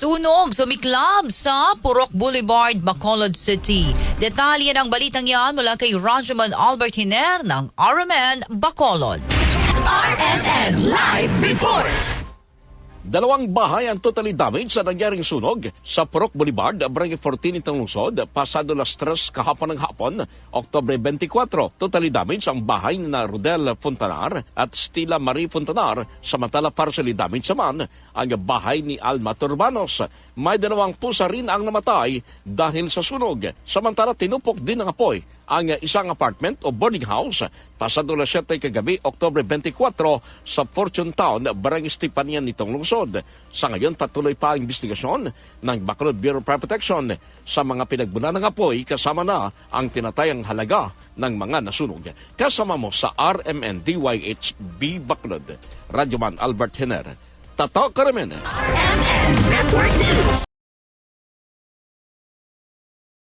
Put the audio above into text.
Sunog sumiklab sa Purok Boulevard, Bacolod City. Detalye ng balitang yan mula kay Rajaman Albert Hiner ng RMN Bacolod. Report! Dalawang bahay ang totally damaged sa nangyaring sunog sa Purok Boulevard, Barangay 14 itong lungsod, pasado las 3 kahapon ng hapon, Oktobre 24. Totally damaged ang bahay na Rodel Fontanar at Stila Marie Fontanar, samantala partially damaged naman ang bahay ni Alma Turbanos. May dalawang pusa rin ang namatay dahil sa sunog, samantala tinupok din ng apoy ang isang apartment o boarding house pasado las 7 kagabi, Oktobre 24 sa Fortune Town, Barangay Stepanian nitong lungsod. Sa ngayon, patuloy pa ang investigasyon ng Bacolod Bureau of Fire Protection sa mga pinagbunan ng apoy kasama na ang tinatayang halaga ng mga nasunog. Kasama mo sa RMN DYHB Bacolod, Radyoman Albert Hener. Tato Network News!